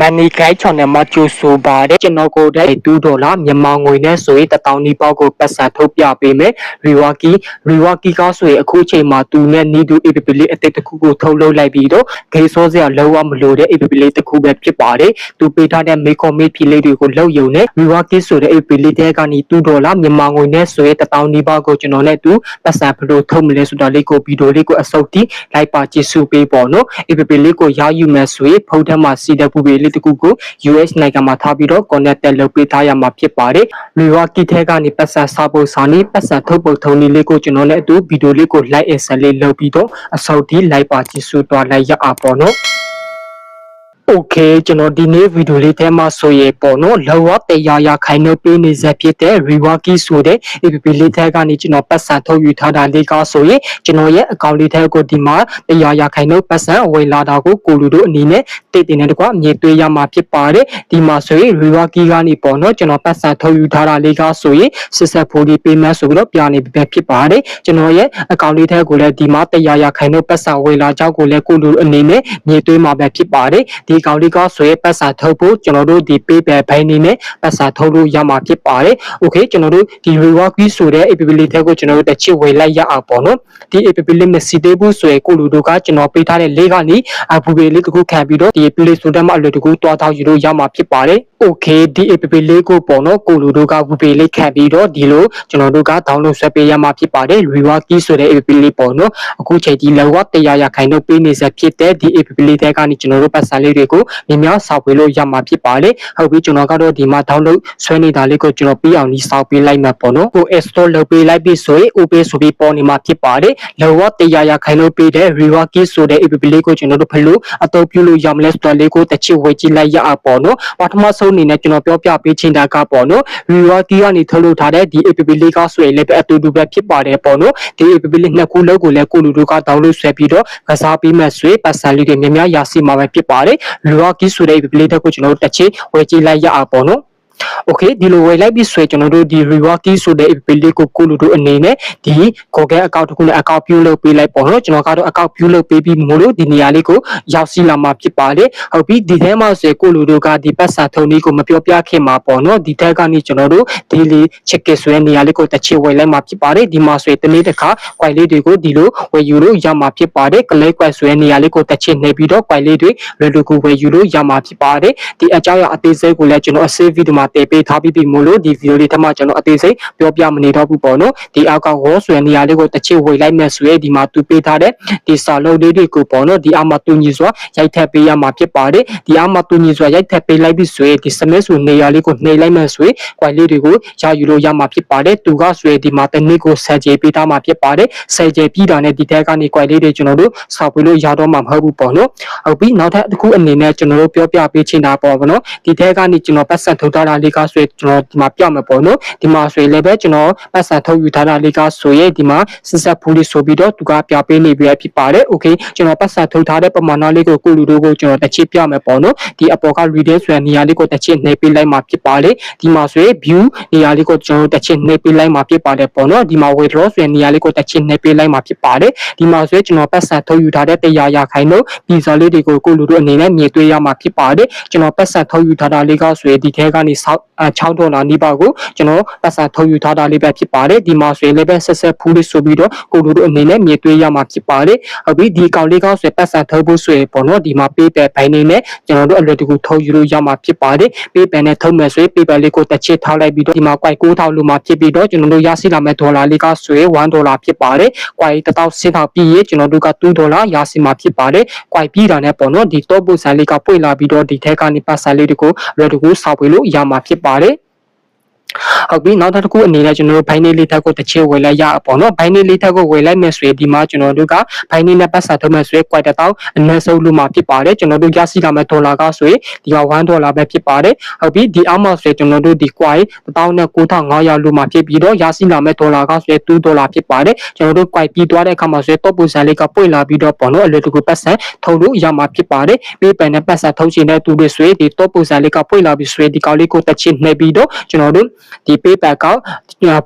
မန်နီဂိုင်းချောင်းနဲ့မကျိုးဆိုပါတယ်ကျွန်တော်ကိုတဲ့2ဒေါ်လာမြန်မာငွေနဲ့ဆိုရင်1000နီးပေါက်ကိုပတ်စံထုတ်ပြပေးမယ်ရီဝါကီရီဝါကီကဆိုရင်အခုချိန်မှာသူနဲ့နီဒူ APP လေးအသက်တစ်ခုကိုထုတ်လုပ်လိုက်ပြီးတော့ဂိမ်းစောစရာလုံးဝမလိုတဲ့ APP လေးတစ်ခုပဲဖြစ်ပါတယ်သူပေးထားတဲ့မေကွန်မေးဖြီလေးတွေကိုလောက်ယုံနဲ့ရီဝါကီဆိုတဲ့ APP လေးတဲ့ကနေ2ဒေါ်လာမြန်မာငွေနဲ့ဆိုရင်1000နီးပေါက်ကိုကျွန်တော်နဲ့သူပတ်စံဘယ်လိုထုတ်မလဲဆိုတာလေးကိုဗီဒီယိုလေးကိုအစုပ်တီးလိုက်ပါကြည့်စုပေးပေါ့နော် APP လေးကိုရယူမယ်ဆိုရင်ဖုန်းထဲမှာ CW လေးတစ်ခုကို US နိုင်ငံမှာထားပြီးတော့ connected လုပ်ပေးထားရမှာဖြစ်ပါတယ်။လူဝကီထဲကနေပတ်စံစာဖို့စာနေပတ်စံထုတ်ဖို့ထုံနည်းလေးကိုကျွန်တော်လည်းအတူဗီဒီယိုလေးကို like install လုပ်ပြီးတော့အစောက်ဒီ like ပါကြည့်စုသွားလိုက်ရအောင်ပေါ့နော်။ Okay ကျွန်တော်ဒီနေ့ဗီဒီယိုလေးထဲမှာဆိုရင်ပေါ့နော်လောကတရားရခိုင်နှုတ်ပေးနေစေဖြစ်တဲ့ Rewaki ဆိုတဲ့ APP လေးထဲကနေကျွန်တော်ပတ်စံထုတ်ယူထားတာလေးကဆိုရင်ကျွန်တော်ရဲ့အကောင့်လေးထဲကိုဒီမှာတရားရခိုင်နှုတ်ပတ်စံဝင်လာတာကိုကိုလူတို့အနေနဲ့တည်တည်နေတကွအမြင်တွေ့ရမှာဖြစ်ပါတယ်ဒီမှာဆိုရင် Rewaki ကနေပေါ့နော်ကျွန်တော်ပတ်စံထုတ်ယူထားတာလေးကဆိုရင်စစ်ဆက်ဖို့ဒီပေးမယ်ဆိုပြီးတော့ပြနေပဲဖြစ်ပါတယ်ကျွန်တော်ရဲ့အကောင့်လေးထဲကိုလည်းဒီမှာတရားရခိုင်နှုတ်ပတ်စံဝင်လာကြောက်ကိုလည်းကိုလူအနေနဲ့မြင်တွေ့မှာပဲဖြစ်ပါတယ်ဒီကောင်လေးကဆိုရင်ပတ်စာထုတ်ဖို့ကျွန်တော်တို့ဒီ paper ဘိုင်းနေနဲ့ပတ်စာထုတ်လို့ရမှာဖြစ်ပါတယ်။ Okay ကျွန်တော်တို့ဒီ reward key ဆိုတဲ့ app လေးတွေကိုကျွန်တော်တို့တစ်ချစ်ဝေလိုက်ရအောင်ပေါ့နော်။ဒီ app လေးမရှိသေးဘူးဆိုရင်ကိုလူတို့ကကျွန်တော်ပေးထားတဲ့လေးကနေအပူပေလေးတစ်ခုခံပြီးတော့ဒီ play store ထဲမှာအလွယ်တကူတွားတောက်ယူလို့ရမှာဖြစ်ပါတယ်။ Okay ဒီ app လေးကိုပေါ့နော်ကိုလူတို့ကပူပေလေးခံပြီးတော့ဒီလိုကျွန်တော်တို့က download ဆွဲပေးရမှာဖြစ်ပါတယ်။ reward key ဆိုတဲ့ app လေးပေါ့နော်။အခုချိန်ဒီလောက်တရားရခိုင်တော့ပေးနေစဖြစ်တဲ့ဒီ app လေးတွေကနေကျွန်တော်တို့ပတ်စာလေးတွေကိုမြင်များစောက်ပေးလို့ရမှာဖြစ်ပါတယ်ဟုတ်ပြီကျွန်တော်ကတော့ဒီမှာ download ဆွဲနေတာလေးကိုကျွန်တော်ပြီးအောင်ဒီစောက်ပေးလိုက်မှာပေါ့နော်ကို install လုပ်ပေးလိုက်ပြီဆိုရင် open ဆိုပြီးပေါ်နေမှာဖြစ်ပါတယ်လောကတရားရခိုင်လို့ပေးတဲ့ reward key ဆိုတဲ့ app လေးကိုကျွန်တော်တို့ဘယ်လိုအသုံးပြုလို့ရမလဲဆိုတာလေးကိုတစ်ချက်ဝေကြည့်လိုက်ရအောင်ပေါ့နော်ပထမဆုံးအနေနဲ့ကျွန်တော်ပြောပြပေးချင်တာကပေါ့နော် reward key ကနေထုတ်လုပ်ထားတဲ့ဒီ app လေးကဆိုရင်လည်းအတူတူပဲဖြစ်ပါတယ်ပေါ့နော်ဒီ app လေးနှစ်ခုလုံးကိုလည်းကိုလူတို့က download ဆွဲပြီးတော့ကစားပေးမှဆိုရင်ပတ်စံလေးတွေများများရရှိမှာပဲဖြစ်ပါတယ် reward key ဆိုတဲ့ app လေးတက်ကိုကျွန်တော်တို့တစ်ချက်ဝယ်ကြည့်လိုက်ရအောင်ပေါ့နော် okay ဒီလိုဝယ်လိုက်ပြီဆိုရင်ကျွန်တော်တို့ဒီ reward key ဆိုတဲ့ app လေးကိုကိုလူတို့အနေနဲ့ဒီ Google account တစ်ခုနဲ့ account ပြုလုပ်ပေးလိုက်ပေါ့နော်ကျွန်တော်ကတော့ account ပြုလုပ်ပေးပြီးမို့လို့ဒီနေရာလေးကိုရောက်စီလာမှာဖြစ်ပါတယ်ဟုတ်ပြီဒီထဲမှာဆိုရင်ကိုလူတို့ကဒီပတ်စာထုံလေးကိုမပြောပြခင်မှာပေါ့နော်ဒီထက်ကနေကျွန်တော်တို့ daily check ဆိုတဲ့နေရာလေးကိုတစ်ချက်ဝယ်လိုက်မှာဖြစ်ပါတယ်ဒီမှာဆိုရင်တနေ့တစ်ခါ quite လေးတွေကိုဒီလိုဝယ်ယူလို့ရမှာဖြစ်ပါတယ် collect quite ဆိုတဲ့နေရာလေးကိုတစ်ချက်နှိပ်ပြီးတော့ quite လေးတွေ ready ကိုဝယ်ယူလို့ရမှာဖြစ်ပါတယ်ဒီအကြောင်းအရာအသေးစိတ်ကိုလည်းကျွန်တော် save video မှာတည်ပေးထားပြီးပြီမို့လို့ဒီဗီဒီယိုလေးထက်မှကျွန်တော်အသေးစိတ်ပြောပြမနေတော့ဘူးပေါ့နော်ဒီအောက်က wall ဆိုတဲ့နေရာလေးကိုတစ်ချက်ဝေလိုက်မယ်ဆိုရင်ဒီမှာသူပေးထားတဲ့ဒီစာလုံးလေးတွေကိုပေါ့နော်ဒီအောက်မှာတူညီစွာရိုက်ထည့်ပေးရမှာဖြစ်ပါတယ်ဒီအောက်မှာတူညီစွာရိုက်ထည့်ပေးလိုက်ပြီဆိုရင်ဒီ semester ဆိုနေရာလေးကိုနှိပ်လိုက်မယ်ဆိုရင် quite လေးတွေကိုရယူလို့ရမှာဖြစ်ပါတယ်သူကဆိုရင်ဒီမှာတစ်နေ့ကိုဆက်ကြေပေးထားမှာဖြစ်ပါတယ်ဆက်ကြေပြီးတာနဲ့ဒီထက်ကနေ quite လေးတွေကျွန်တော်တို့စောက်ပေးလို့ရတော့မှာမဟုတ်ဘူးပေါ့နော်ဟုတ်ပြီနောက်ထပ်တစ်ခုအနေနဲ့ကျွန်တော်တို့ပြောပြပေးချင်တာပေါ့ဗောနော်ဒီထက်ကနေကျွန်တော်ပတ်စံထုတ်ထားတာလေးကဆိုရင်ကျွန်တော်ဒီမှာပြမယ်ပေါ့နော်ဒီမှာဆိုရင်လည်းပဲကျွန်တော်ပတ်စံထုတ်ယူထားတာလေးကဆိုရင်ဒီမှာစစ်ဆက်ဖူးလေးဆိုပြီးတော့သူကပြပေးနေပြီဖြစ်ပါတယ်โอเคကျွန်တော်ပတ်စံထုတ်ထားတဲ့ပမာဏလေးကိုကိုလူတို့ကိုကျွန်တော်တစ်ချက်ပြမယ်ပေါ့နော်ဒီအပေါ်က reading ဆိုတဲ့နေရာလေးကိုတစ်ချက်နှိပ်ပေးလိုက်မှာဖြစ်ပါတယ်ဒီမှာဆိုရင် view နေရာလေးကိုကျွန်တော်တစ်ချက်နှိပ်ပေးလိုက်မှာဖြစ်ပါတယ်ပေါ့နော်ဒီမှာ withdraw ဆိုတဲ့နေရာလေးကိုတစ်ချက်နှိပ်ပေးလိုက်မှာဖြစ်ပါတယ်ဒီမှာဆိုရင်ကျွန်တော်ပတ်စံထုတ်ယူထားတဲ့တရားရခိုင်လို့ဒီဇာလေးတွေကိုကိုလူတို့အနေနဲ့မြင်တွေ့ရမှာဖြစ်ပါတယ်ကျွန်တော်ပတ်စံထုတ်ယူထားတာလေးကဆိုရင်ဒီထဲကနေ စ6ဒေါ်လာနီးပါးကိုကျွန်တော်ပတ်စံထုတ်ယူထားတာလေးပဲဖြစ်ပါတယ်ဒီမှာဆိုရင်လည်းပဲဆက်ဆက်ဖူးလေးဆိုပြီးတော့ကိုလူတို့အနေနဲ့မြင်တွေ့ရမှာဖြစ်ပါတယ်ဟုတ်ပြီဒီကောင်လေးကောင်းဆိုပတ်စံထုတ်ဖို့ဆိုရင်ပေါ့နော်ဒီမှာ PayPal ဘိုင်းနေနဲ့ကျွန်တော်တို့အလွယ်တကူထုတ်ယူလို့ရမှာဖြစ်ပါတယ် PayPal နဲ့ထုတ်မယ်ဆိုရင် PayPal လေးကိုတစ်ချက်ထားလိုက်ပြီးတော့ဒီမှာ quite 9000လို့မှဖြစ်ပြီးတော့ကျွန်တော်တို့ရရှိလာမယ့်ဒေါ်လာလေးကဆိုရင်1ဒေါ်လာဖြစ်ပါတယ် quite 1000ဆင်းထောင်ပြီးရင်ကျွန်တော်တို့က2ဒေါ်လာရရှိမှာဖြစ်ပါတယ် quite ပြီးတာနဲ့ပေါ့နော်ဒီ top ပုံစံလေးကပွင့်လာပြီးတော့ဒီထက်ကနေပတ်စံလေးတွေကိုအလွယ်တကူစောက်ပေးလို့ရမှာဖြစ်ပါတယ်ဟုတ်ပြီနောက်တစ်ခုအနေနဲ့ကျွန်တော်တို့ဘိုင်းနေလေးထက်ကိုတစ်ချက်ဝယ်လိုက်ရပေါ့နော်ဘိုင်းနေလေးထက်ကိုဝယ်လိုက်မယ်ဆိုရင်ဒီမှာကျွန်တော်တို့ကဘိုင်းနေနဲ့ပတ်စံထုတ်မယ်ဆိုရင် quite တောင်းအနည်းဆုံးလို့မှဖြစ်ပါတယ်ကျွန်တော်တို့ရရှိလာမယ့်ဒေါ်လာကဆိုရင်ဒီက1ဒေါ်လာပဲဖြစ်ပါတယ်ဟုတ်ပြီဒီအောက်မှာဆိုရင်ကျွန်တော်တို့ဒီ quite 19500လို့မှဖြစ်ပြီးတော့ရရှိလာမယ့်ဒေါ်လာကဆိုရင်2ဒေါ်လာဖြစ်ပါတယ်ကျွန်တော်တို့ quite ပြီးသွားတဲ့အခါမှာဆိုရင် top ပုံစံလေးကပွင့်လာပြီးတော့ပေါ့နော်အလွယ်တကူပတ်စံထုတ်လို့ရမှာဖြစ်ပါတယ်ပေးပန်နဲ့ပတ်စံထုတ်ချင်တဲ့သူတွေဆိုရင်ဒီ top ပုံစံလေးကပွင့်လာပြီးဆိုရင်ဒီကောင်လေးကိုတစ်ချက်နှိပ်ပြီးတော့ကျွန်တော်တို့ဒီ paper ကောက်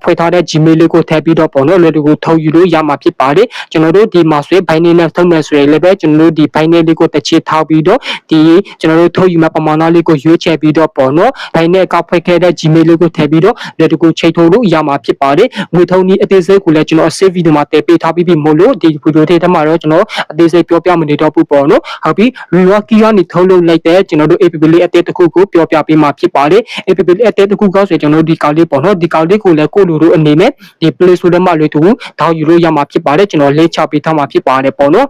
ဖွင့်ထားတဲ့ Gmail လေးကိုထည့်ပြီးတော့ပေါ့နော်လွယ်တကူထုတ်ယူလို့ရမှာဖြစ်ပါတယ်ကျွန်တော်တို့ဒီမှာဆိုရင် Binance နဲ့ထုတ်မယ်ဆိုရင်လည်းပဲကျွန်တော်တို့ဒီ Binance လေးကိုတစ်ချက်ထောက်ပြီးတော့ဒီကျွန်တော်တို့ထုတ်ယူမဲ့ပမာဏလေးကိုရွေးချယ်ပြီးတော့ပေါ့နော် Binance ကောက်ဖွင့်ခဲ့တဲ့ Gmail လေးကိုထည့်ပြီးတော့လွယ်တကူချိန်ထုတ်လို့ရမှာဖြစ်ပါတယ်ငွေထုံးနည်းအသေးစိတ်ကိုလည်းကျွန်တော် save video မှာတည်ပေးထားပြီးပြီမို့လို့ဒီ video ထဲမှာတော့ကျွန်တော်အသေးစိတ်ပြောပြမနေတော့ဘူးပေါ့နော်ဟုတ်ပြီ reward key ကနေထုတ်လုပ်လိုက်တဲ့ကျွန်တော်တို့ app လေးအသေးတစ်ခုကိုပြောပြပေးမှာဖြစ်ပါတယ် app လေးအသေးတစ်ခုကောဆိုရင်ကျွန်တော်တို့ဒီကောင်လေးပေါ့နော်ဒီကောင်လေးကိုလည်းကိုလူတို့အနေနဲ့ဒီ play store ထဲမှာလွယ်တူတောင်းယူလို့ရမှာဖြစ်ပါတယ်ကျွန်တော် link ချပေးထားမှာဖြစ်ပါတယ်ပေါ့နော်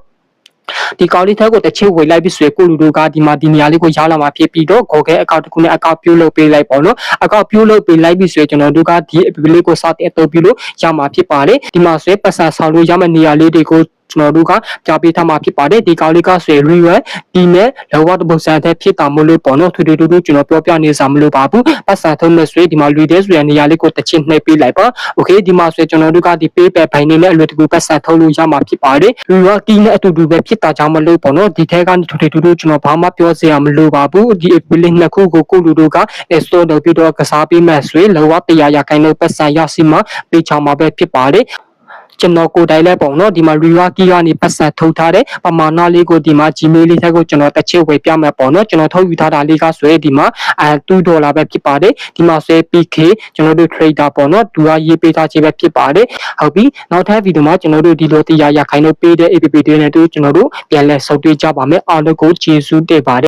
ဒီကောင်လေးထက်ကိုတစ်ချက်ဝေလိုက်ပြီးဆိုရင်ကိုလူတို့ကဒီမှာဒီနေရာလေးကိုရောက်လာမှာဖြစ်ပြီးတော့ Google account တစ်ခုနဲ့ account ပြုလုပ်ပေးလိုက်ပေါ့နော် account ပြုလုပ်ပေးလိုက်ပြီးဆိုရင်ကျွန်တော်တို့ကဒီ app လေးကိုစတင်အသုံးပြုလို့ရမှာဖြစ်ပါတယ်ဒီမှာဆိုရင်ပတ်စံဆောင်လို့ရမယ့်နေရာလေးတွေကို ကျွန်တော်တို့ကပြပေးထားမှာဖြစ်ပါတယ်ဒီကောင်လေးကဆွေ real ဒီနဲ့လောကတပုတ်ဆန်တဲ့ဖြစ်တာမလို့ပေါ့နော်ထွေထွေတူတူကျွန်တော်ပြောပြနေစာမလို့ပါဘူးပတ်စံထုံးမဲ့ဆွေဒီမှာလူတဲ့ဆွေနေရာလေးကိုတစ်ချက်နှိပ်ပေးလိုက်ပါ okay ဒီမှာဆွေကျွန်တော်တို့ကဒီ PayPal ဘိုင်နေနဲ့အလွယ်တကူပတ်စံထုံးလို့ရမှာဖြစ်ပါတယ် real ဒီနဲ့အတူတူပဲဖြစ်တာကြောင့်မလို့ပေါ့နော်ဒီထဲကနေထွေထွေတူတူကျွန်တော်ဘာမှပြောစရာမလိုပါဘူးဒီ billing နှစ်ခုကိုကိုလူတို့က store လုပ်ပြီးတော့ကစားပေးမဲ့ဆွေလောကတရားရခိုင်လို့ပတ်စံရစီမှာပေးချောင်မှာပဲဖြစ်ပါတယ် ကျွန်တော်ကိုယ်တိုင်လည်းပေါ့နော်ဒီမှာ reward key ကနေပတ်စံထုတ်ထားတဲ့ပမာဏလေးကိုဒီမှာ Gmail လေးထက်ကိုကျွန်တော်တစ်ချက်ဝေပြမယ်ပေါ့နော်ကျွန်တော်ထုတ်ယူထားတာလေးကဆိုရင်ဒီမှာအဲ2ဒေါ်လာပဲဖြစ်ပါတယ်ဒီမှာဆိုရင် PK ကျွန်တော်တို့ trader ပေါ့နော်သူကရေးပေးထားခြင်းပဲဖြစ်ပါတယ်ဟုတ်ပြီနောက်ထပ်ဗီဒီယိုမှာကျွန်တော်တို့ဒီလိုတရားရခိုင်လို့ပေးတဲ့ APP တွေနဲ့တူကျွန်တော်တို့ပြန်လည်ဆုံတွေ့ကြပါမယ်အားလုံးကိုကျေးဇူးတင်ပါတယ်